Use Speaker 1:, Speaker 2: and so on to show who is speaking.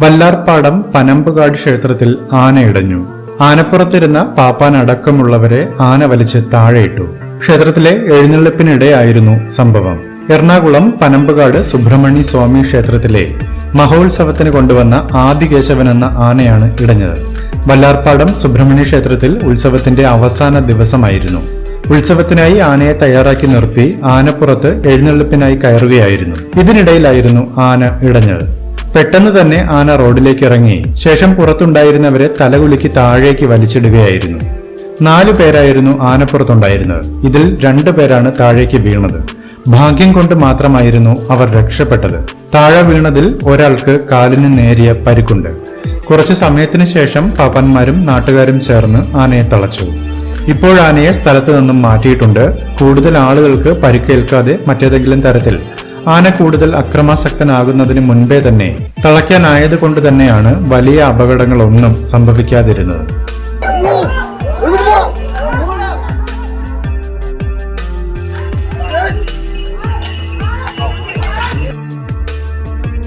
Speaker 1: വല്ലാർപ്പാടം പനമ്പുകാട് ക്ഷേത്രത്തിൽ ആനയിടഞ്ഞു ആനപ്പുറത്തിരുന്ന പാപ്പാൻ അടക്കമുള്ളവരെ ആന വലിച്ച് താഴെയിട്ടു. ക്ഷേത്രത്തിലെ എഴുന്നള്ളിപ്പിനിടെയായിരുന്നു സംഭവം. എറണാകുളം പനമ്പുകാട് സുബ്രഹ്മണ്യ സ്വാമി ക്ഷേത്രത്തിലെ മഹോത്സവത്തിന് കൊണ്ടുവന്ന ആദികേശവൻ എന്ന ആനയാണ് ഇടഞ്ഞത്. വല്ലാർപ്പാടം സുബ്രഹ്മണ്യ ക്ഷേത്രത്തിൽ ഉത്സവത്തിന്റെ അവസാന ദിവസമായിരുന്നു. ഉത്സവത്തിനായി ആനയെ തയ്യാറാക്കി നിർത്തി ആനപ്പുറത്ത് എഴുന്നള്ളിപ്പിനായി കയറുകയായിരുന്നു. ഇതിനിടയിലായിരുന്നു ആന ഇടഞ്ഞത്. പെട്ടെന്ന് തന്നെ ആന റോഡിലേക്ക് ഇറങ്ങി ശേഷം പുറത്തുണ്ടായിരുന്നവരെ തലകുലുക്കി താഴേക്ക് വലിച്ചിടുകയായിരുന്നു. നാലു പേരായിരുന്നു ആനപ്പുറത്തുണ്ടായിരുന്നത്. ഇതിൽ രണ്ടു പേരാണ് താഴേക്ക് വീണത്. ഭാഗ്യം കൊണ്ട് മാത്രമായിരുന്നു അവർ രക്ഷപ്പെട്ടത്. താഴെ വീണതിൽ ഒരാൾക്ക് കാലിന് നേരിയ പരിക്കുണ്ട്. കുറച്ചു സമയത്തിന് ശേഷം പാപ്പന്മാരും നാട്ടുകാരും ചേർന്ന് ആനയെ തളച്ചു. ഇപ്പോൾ ആനയെ സ്ഥലത്ത് നിന്നും മാറ്റിയിട്ടുണ്ട്. കൂടുതൽ ആളുകൾക്ക് പരിക്കേൽക്കാതെ മറ്റേതെങ്കിലും തരത്തിൽ ആന കൂടുതൽ അക്രമാസക്തനാകുന്നതിന് മുൻപേ തന്നെ തളയ്ക്കാനായത് കൊണ്ട് തന്നെയാണ് വലിയ അപകടങ്ങളൊന്നും സംഭവിക്കാതിരുന്നത്.